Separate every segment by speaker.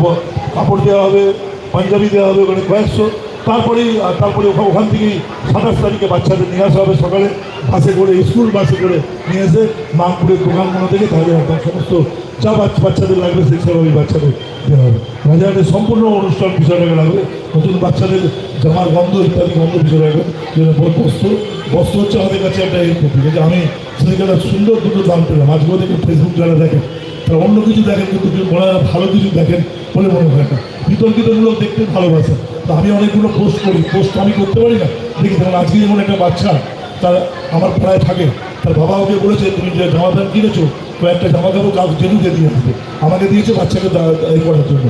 Speaker 1: ব- কাপড় দেওয়া হবে, পাঞ্জাবি দেওয়া হবে ওখানে কয়েকশো। তারপরেই তারপরে ওখা- ওখান থেকেই সাতাশ তারিখে বাচ্চাদের নিয়ে আসা হবে সকালে। বাসে করে, স্কুল বাসে করে নিয়ে এসে মামপুরের দোকানগুলো থেকে তাদের একদম সমস্ত যা বাচ্চা বাচ্চাদের লাগবে সেই সব ওই বাচ্চাদের দেওয়া হবে। রাজাহাটের সম্পূর্ণ অনুষ্ঠান বিষয়টাকে লাগবে। নতুন বাচ্চাদের জামার গন্ধ ইত্যাদি গন্ধ বিষয় লাগবে যেন বস্ত্র বস্ত্র হচ্ছে আমাদের কাছে একটা এই আমি একটা সুন্দর দুটো দাম পেলাম। আজকেও দেখে ফেসবুক যারা দেখেন অন্য কিছু দেখেন, কিন্তু বলা ভালো কিছু দেখেন বলে মনে হয় না। বিতর্কিতমূলক দেখতে ভালোবাসে। তা আমি অনেকগুলো পোস্ট করি। পোস্ট আমি করতে পারি না। দেখি, যেমন আজকে যেমন একটা বাচ্চা, তার আমার প্রায় থাকে। তার বাবা ওকে বলেছে, তুমি যে জামা প্যান্ট কিনেছো তো একটা জামা কাপড় কাউ জেনুকে দিয়ে আসবে আমাকে দিয়েছে বাচ্চাকে এই করার জন্য।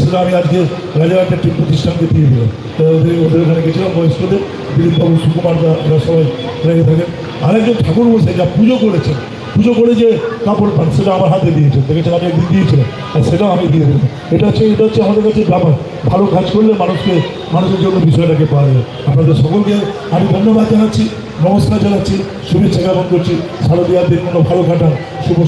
Speaker 1: সেটা আমি আজকে রাজাঘাটের একটি প্রতিষ্ঠানকে দিয়ে দিলাম। ওদের ওদের ওখানে গেছিলাম বয়স্কদের। দিলীপবাবু সুকুমার দা, এরা সবাই লেগে থাকেন। আরেকজন ঠাকুর বসে যা পুজো করেছেন পুজো করে যে কাপড় পান, সেটা আমার হাতে দিয়েছে, দেখেছেন আমি একদিন দিয়েছিলাম, আর সেটাও আমি দিয়ে দিলাম এটা হচ্ছে এটা হচ্ছে আমাদের কাছে ব্যাপার। ভালো কাজ করলে মানুষকে, মানুষের জন্য বিষয়টাকে পাওয়া যায়। আপনাদের সকলকে আমি ধন্যবাদ জানাচ্ছি, নমস্কার জানাচ্ছি, শুভেচ্ছা জ্ঞাপন করছি। শারদীয়ার দিন কোনো ভালো কাটান, শুভ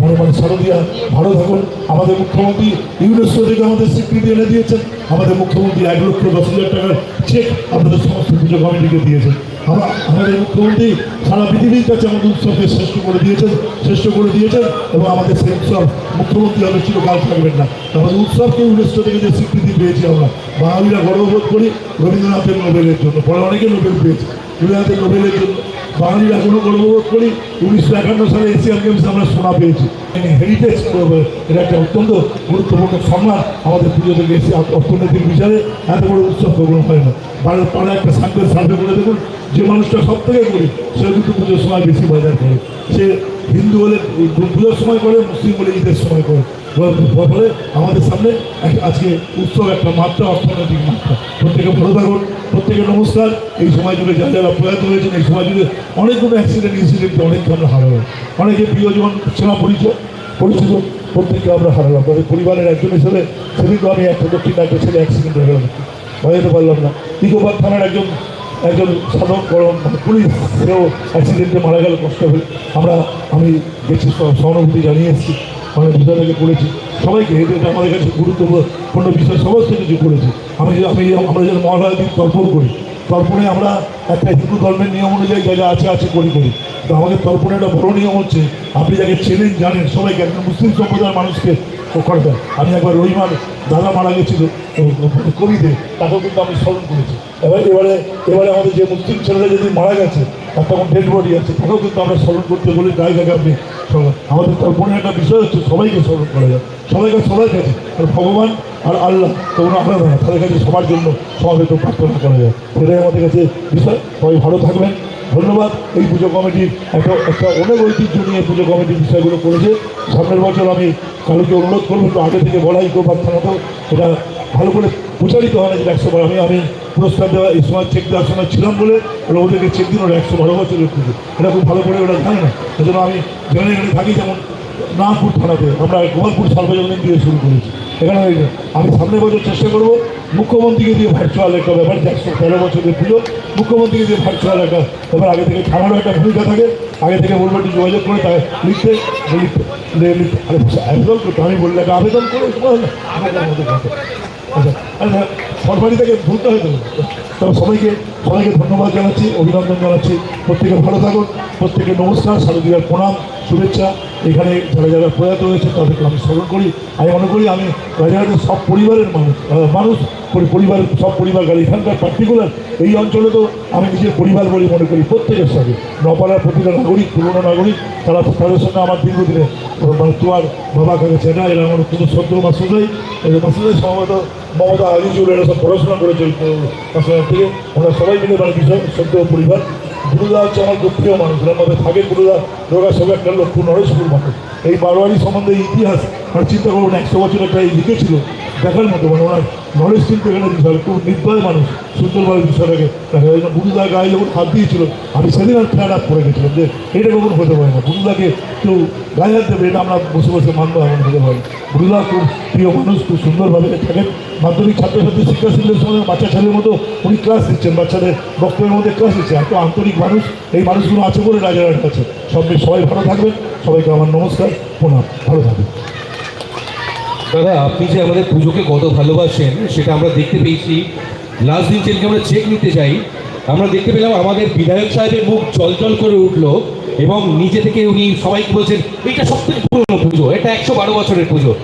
Speaker 1: ভালো মানে শারদীয়া, ভালো থাকুন। আমাদের মুখ্যমন্ত্রী ইউনেস্কো থেকে আমাদের স্বীকৃতি এনে দিয়েছেন। আমাদের মুখ্যমন্ত্রী এক লক্ষ দশ হাজার টাকার চেক আপনাদের সমস্ত পুজো কমিটিকে দিয়েছেন। আমাদের মুখ্যমন্ত্রী সারা পৃথিবীর কাছে আমাদের উৎসবকে শ্রেষ্ঠ করে দিয়েছেন, শ্রেষ্ঠ করে দিয়েছেন এবং আমাদের সেই উৎসব মুখ্যমন্ত্রী আমাদের চিরকাল থাকবেন না। আমাদের উৎসবকে ইউনেস্কো থেকে যে স্বীকৃতি পেয়েছি আমরা, বাঙালিরা গর্ববোধ করি রবীন্দ্রনাথের নোবেলের জন্য। পরে অনেকে নোবেল পেয়েছে। রবীন্দ্রনাথের নোবেলের জন্য বাঙালিরা এখনও গর্ববোধ করি, উনিশশো একান্ন সালে এশিয়ান গেমসে আমরা সোনা পেয়েছি। হেরিটেজ এটা একটা অত্যন্ত গুরুত্বপূর্ণ সম্মান আমাদের পুজো থেকে এসে অর্থনৈতিক বিচারে এত বড় উৎসব প্রোগ্রাম হয় না। পাড়ার পাড়ায় একটা সার্ভে সার্ভে করে দেখুন, যে মানুষটা সব থেকে গরিব সে কিন্তু পুজোর সময় বেশি বাজার করে। সে হিন্দু হলে পুজোর সময় করে, মুসলিম হলে ঈদের সময় করে। ফলে আমাদের সামনে আজকে উৎসব একটা মাত্রা অর্থনৈতিক মাত্রা। প্রত্যেকে ভালো থাকুন, প্রত্যেকে নমস্কার। এই সময় জুড়ে যারা যারা প্রয়াত হয়েছেন, এই সময় জুড়ে অনেকগুলো অ্যাক্সিডেন্ট ইনসিডেন্টে অনেককে আমরা হারালাম। অনেকে প্রিয়জন, সেনা পরিচয় পরিচিত প্রত্যেককে আমরা হারালাম। তাদের পরিবারের একজন হিসেবে সেদিন আমি একটা দক্ষিণ একটা ছেলে অ্যাক্সিডেন্ট হয়ে গেলাম বাজাতে পারলাম না। ইকোপার থানার একজন একজন সাধারণ মানে পুলিশ সেও অ্যাক্সিডেন্টে মারা গেল, কষ্ট হয়ে। আমরা আমি গেছি সহানুভূতি জানিয়ে এসেছি। অনেক বিষয়টাকে করেছি। সবাইকে এটা আমাদের কাছে গুরুত্বপূর্ণ বিষয়, সমস্ত কিছু করেছি। আমি আমি আমরা যেন দিন তর্পণ করি। তর্পণে আমরা একটা হিন্দু ধর্মের নিয়ম অনুযায়ী যা যা আছে আছে করি করি। তো আমাদের তর্পণে একটা বড় নিয়ম হচ্ছে, আপনি যাকে চেনেন, জানেন, সবাইকে, একজন মুসলিম সম্প্রদায়ের মানুষকে করে দেয় আমি একবার রহিমার দাদা মারা গেছিল কবিতে তাকেও কিন্তু আমি স্মরণ করেছি। এবার, এবারে এবারে আমাদের যে মুসলিম ছেলেরা যদি মারা গেছে, তার তখন ডেড বডি আছে, তাকেও কিন্তু আমরা স্মরণ করতে বলি গায়ে জায়গায় আপনি আমাদের তর্পণের একটা বিষয় হচ্ছে, সবাইকে স্মরণ করা যায়। সবাইকে সবার কাছে। আর ভগবান আর আল্লাহ, তো কোনো আলাদা না, তাদের কাছে সবার জন্য সমাবেত প্রার্থনা করা যায়। সেটাই আমাদের কাছে বিষয়। সবাই ভালো থাকবেন। ধন্যবাদ। এই পুজো কমিটির একটা একটা অনেক ঐতিহ্য নিয়ে পুজো কমিটির বিষয়গুলো করেছে। সামনের বছর আমি কালুকে অনুরোধ করব, একটু আগে থেকে বলাই কেউ প্রার্থনাতেও এটা ভালো করে প্রচারিত হয় না যে একশো বার। আমি আমি পুরস্কার দেওয়া এই সময় চেক দেওয়ার সময় ছিলাম বলে ওরা ওদেরকে চেক দিন ওরা একশো বারো বছরের পুজো। এটা খুব ভালো করে ওরা জানে না। সেজন্য আমি যেখানে এখানে থাকি যেমন নাগপুর থানাতে আমরা গোপালপুর সার্বজনীন দিয়ে শুরু করেছি। এখানে আমি সামনের বছর চেষ্টা করব মুখ্যমন্ত্রীকে দিয়ে ভার্চুয়াল একটা ব্যাপার যে একশো তেরো বছরের পুজো মুখ্যমন্ত্রীকে দিয়ে ভার্চুয়াল একটা ব্যাপার, আগে থেকে থানারও একটা ভূমিকা থাকে। আগে থেকে একটু যোগাযোগ করে তাকে লিখতে লিখতে আবেদন করতে, আমি বললে একটা আবেদন করে তোমার না। আমাদের মধ্যে কথা। আচ্ছা আচ্ছা সরকারি থেকে ভুলতে হয়তো তবে সবাইকে সবাইকে ধন্যবাদ জানাচ্ছি, অভিনন্দন জানাচ্ছি। প্রত্যেকে ভালো থাকুন প্রত্যেকে নমস্কার, শারদীয়ার প্রণাম, শুভেচ্ছা। এখানে যারা যারা প্রয়াত হয়েছে তাদেরকে আমি স্মরণ করি। আমি মনে করি আমি রাজাঘাটের সব পরিবারের মানুষ মানুষ, পরি- পরিবারের সব পরিবার গেলে এখানকার পার্টিকুলার এই অঞ্চলে তো আমি নিজের পরিবার বলে মনে করি প্রত্যেকের সঙ্গে। নপাড়ার প্রতিটা নাগরিক, পুরনো নাগরিক, তারা তাদের সঙ্গে আমার দীর্ঘদিনে মানে তোমার বাবা কাকে চেনা এরা আমার কোনো সদ্য মাসুদাই। মাসুদাই সম্ভবত, মমতা আজিজুল, এরা সব পড়াশোনা করেছে থেকে। আমরা সবাই মিলে মানে বিষয় সদ্য পরিবার। গুরুদা হচ্ছে আমার খুব প্রিয় মানুষ। এর মধ্যে থাকে গুরুদা রোগা সব একটা লক্ষ্য নরেশপুর মানুষ এই বারোয়ারি সম্বন্ধে ইতিহাস, আর চিন্তা করুন একশো বছর একটা লিখেছিল দেখার মতো মানে ওনার নলেজ কিন্তু এখানে বিষয় খুব নির্ভয় মানুষ, সুন্দরভাবে বিষয়টাকে দেখা যায় গুরুদা গায়ে যখন হাত দিয়েছিল, আমি সেদিন আর ফ্ল্যাট আপ করে গেছিলাম যে, এটা কখন হতে পারে না। গুরুদাকে কেউ গায়ে হাত দেবে, এটা আমরা বসে বসে মানবো, এমন হতে পারি। গুরুদা খুব প্রিয় মানুষ, খুব সুন্দরভাবে থাকেন। মাধ্যমিক ছাত্রছাত্রী শিক্ষা শিল্পের সময় বাচ্চা ছেলের মতো উনি ক্লাস দিচ্ছেন বাচ্চাদের বক্তব্যের মধ্যে ক্লাস দিচ্ছে এত আন্তরিক মানুষ, এই মানুষগুলো আছে বলে রাজারহাট আছে সব সবাই ভালো থাকবেন। সবাইকে আমার নমস্কার, প্রণাম। ভালো থাকবেন।
Speaker 2: দাদা, আপনি যে আমাদের পুজোকে কত ভালোবাসেন, সেটা আমরা দেখতে পেয়েছি। লাস্ট দিন যেদিকে আমরা চেক নিতে চাই আমরা দেখতে পেলাম আমাদের বিধায়ক সাহেবের মুখ জল করে উঠল এবং নিজে থেকে উনি সবাইকে বলছেন, এটা সব থেকে পুরনো পুজো, এটা একশো বারো বছরের পুজো।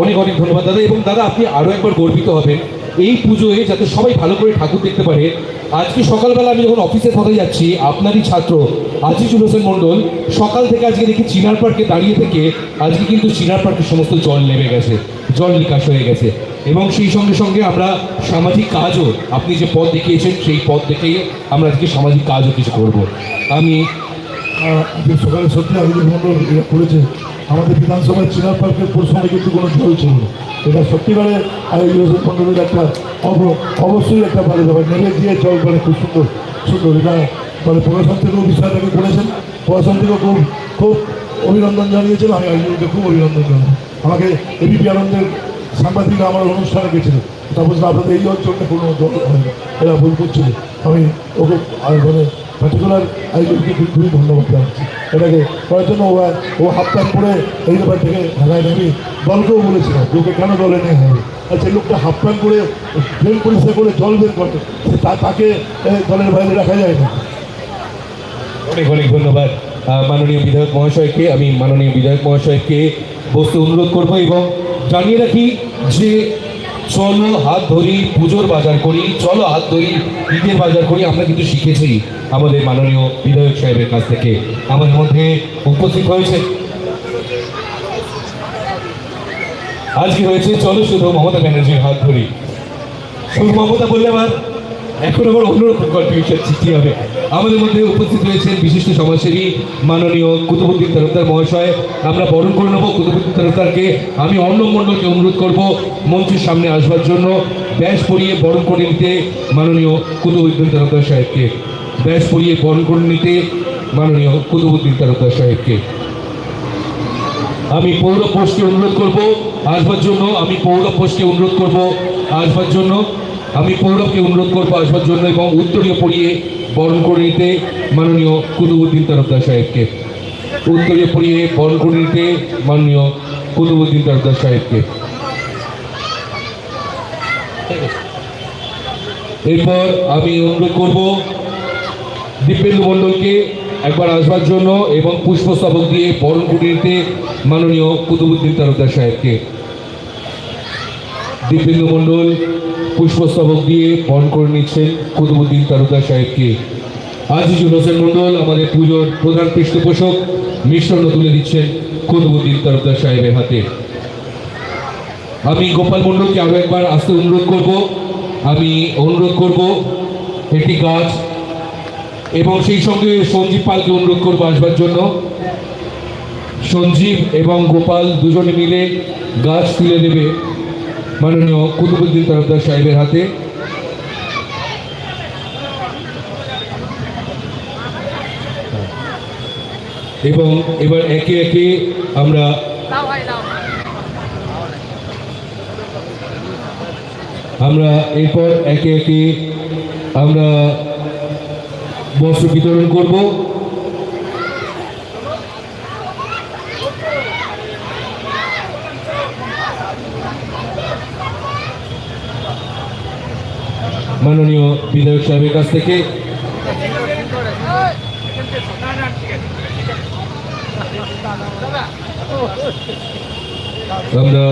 Speaker 2: অনেক অনেক ধন্যবাদ, দাদা। এবং দাদা, আপনি আরও একবার গর্বিত হবেন। এই পুজোয় যাতে সবাই ভালো করে ঠাকুর দেখতে পারে, আজকে সকালবেলা আমি যখন অফিসের পথে যাচ্ছি, আপনারই ছাত্র আজিজুল হোসেন মণ্ডল, সকাল থেকে আজকে দেখি চিনার পার্কে দাঁড়িয়ে থেকে আজকে কিন্তু চিনার পার্কের সমস্ত জল নেমে গেছে, জল নিকাশ হয়ে গেছে। এবং সেই সঙ্গে সঙ্গে আমরা সামাজিক কাজও, আপনি যে পথ দেখিয়েছেন, সেই পথ দেখেই আমরা আজকে সামাজিক কাজও কিছু করব। আমি
Speaker 1: সকালে সত্যি মন্ডল এটা করেছে, আমাদের বিধানসভার চিনার পার্কের পরিশ্রমে কিন্তু কোনো জল ছিল না। এটা সত্যিকারে হোসেন মন্ডলের একটা অব- অবশ্যই একটা ভালো ব্যাপার। নেমে গিয়ে জল মানে খুব সুন্দর সুন্দর। এটা মানে প্রশাসন থেকেও বিষয়টাকে করেছেন। প্রশাসন থেকেও খুব খুব অভিনন্দন জানিয়েছেন আমি আইজুলকে খুব অভিনন্দন জানাই আমাকে এবিপি আনন্দের সাংবাদিকরা আমার অনুষ্ঠানে গেছিল। তা বলছিল আপনাদের এই অঞ্চলটা কোনো জল হয় না। এরা ভুল করছিল। আমি ওকে আর মানে পার্টিকুলার আইজনকে খুব খুবই ধন্যবাদ জানাচ্ছি এটাকে করার জন্য ও ও হাফ প্যান্ট পরে এই ব্যাপার থেকে ঢাকায় নামি দলকেও বলেছিলাম যে কেন দলে নিয়ে হবে সেই লোকটা হাফ প্যান্ট পরে ড্রেন পরিষ্কার করে জল বের করে। তা- তাকে দলের বাইরে রাখা যায় না।
Speaker 2: অনেক অনেক ধন্যবাদ। মাননীয় বিধায়ক মহাশয়কে, আমি মাননীয় বিধায়ক মহাশয়কে বসতে অনুরোধ করব এবং জানিয়ে রাখি যে চলো হাত ধরি, পুজোর বাজার করি, চলো হাত ধরি, ঈদের বাজার করি, আমরা কিন্তু শিখেছি আমাদের মাননীয় বিধায়ক সাহেবের কাছ থেকে। আমাদের মধ্যে উপস্থিত হয়েছে। আজকে হয়েছে, চলো শুধু মমতা ব্যানার্জির হাত ধরি। শুধু মমতা বললে আমার এখন আবার অন্যরকম কনফিউশন সৃষ্টি হবে। আমাদের মধ্যে উপস্থিত রয়েছেন বিশিষ্ট সমাজসেবী মাননীয় কুতুবুদ্দিন তরফদার মহাশয়। আমরা বরণ করে নেব কুতুবুদ্দিন তরফদারকে। আমি অর্ণব মণ্ডলকে অনুরোধ করব মঞ্চের সামনে আসবার জন্য। ব্যাস পরিয়ে বরণ করে নিতে মাননীয় কুতুবুদ্দিন তরফদার সাহেবকে। ব্যাস পরিয়ে বরণ করে নিতে মাননীয় কুতুবুদ্দিন তরফদার সাহেবকে। আমি পৌর পোস্টকে অনুরোধ করব, আসবার জন্য। আমি পৌর পোস্টকে অনুরোধ করব, আসবার জন্য। আমি পৌরবকে অনুরোধ করব আসবার জন্য এবং উত্তরীয় পড়িয়ে বরণ করে নিতে মাননীয় কুতুবুদ্দিন তরফদার সাহেবকে। উত্তরীয় পড়িয়ে বরণ করে নিতে মাননীয় কুতুবুদ্দিন তরফদার সাহেবকে। এরপর আমি অনুরোধ করব দীপেন্দু মণ্ডলকে একবার আসবার জন্য এবং পুষ্পস্তবক দিয়ে বরণ করে নিতে মাননীয় কুতুবুদ্দিন তালুকদার সাহেবকে। দীপেন্দু মণ্ডল পুষ্পস্তবক দিয়ে বরণ করে নিচ্ছেন কুতুবুদ্দিন তালুকদার সাহেবকে। আজিজুল হোসেন মণ্ডল, আমাদের পুজোর প্রধান পৃষ্ঠপোষক মিশ্রণ তুলে দিচ্ছেন কুতুবুদ্দিন তালুকদার সাহেবের হাতে। আমি গোপাল মণ্ডলকে আরও একবার আসতে অনুরোধ করব। আমি অনুরোধ করব একটি গাছ এবং সেই সঙ্গে সঞ্জীব পালকে অনুরোধ করব আসবার জন্য। সঞ্জীব এবং গোপাল দুজনে মিলে গাছ তুলে দেবে। মাননীয় কুতুবুদ্দিন তরফদার সাহেবের হাতে। এবং এবার একে একে আমরা আমরা এরপর একে একে আমরা বস্ত্র বিতরণ করব। মাননীয় বিধায়ক সাহেবের কাছ থেকে। আমরা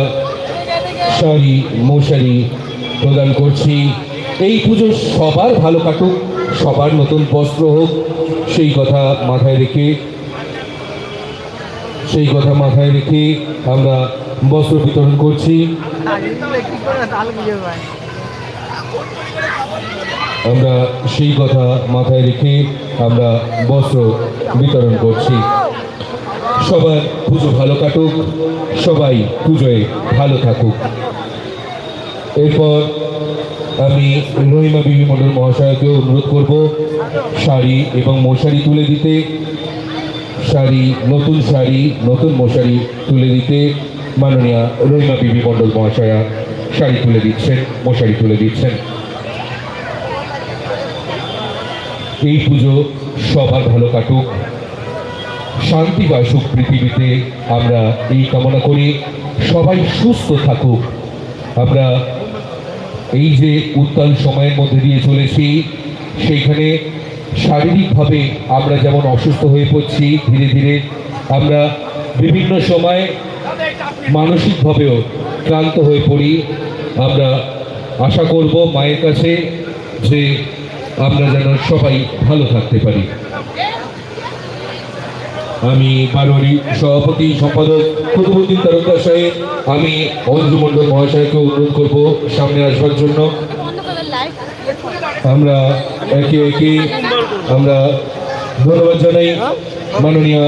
Speaker 2: শাড়ি মশারি প্রদান করছি। এই পুজো সবার ভালো কাটুক, সবার নতুন বস্ত্র হোক, সেই কথা মাথায় রেখে সেই কথা মাথায় রেখে আমরা বস্ত্র বিতরণ করছি
Speaker 3: কি করে তাল বুঝে ভাই
Speaker 2: আমরা সেই কথা মাথায় রেখে আমরা বস্ত্র বিতরণ করছি। সবার পুজো ভালো কাটুক, সবাই পুজোয় ভালো থাকুক। এরপর আমি রহিমা বিবি মন্ডল মহাশয়কে অনুরোধ করব, শাড়ি এবং মশারি তুলে দিতে, শাড়ি, নতুন শাড়ি, নতুন মশারি তুলে দিতে। মাননীয়া রহিমা বিবি মন্ডল মহাশয়া, শাড়ি তুলে দিচ্ছেন, মশারি তুলে দিচ্ছেন। এই পুজো সবার ভালো কাটুক। শান্তি বাসুক পৃথিবীতে। আমরা এই কামনা করি সবাই সুস্থ থাকুক। আমরা এই যে উত্তাল সময়ের মধ্যে দিয়ে চলেছি, সেইখানে শারীরিকভাবে আমরা যেমন অসুস্থ হয়ে পড়ছি, ধীরে ধীরে আমরা বিভিন্ন সময় মানসিকভাবেও ক্লান্ত হয়ে পড়ি। আমরা আশা করব মায়ের কাছে যে আমরা যেন সবাই ভালো থাকতে পারি। আমি বারোয়ারি সভাপতি সম্পাদক কুতুবুদ্দিন তারকদার সাহেব, আমি অঞ্জু মণ্ডল মহাশয়কে অনুরোধ করব সামনে আসবার জন্য। আমরা একে একে আমরা ধন্যবাদ জানাই মাননীয়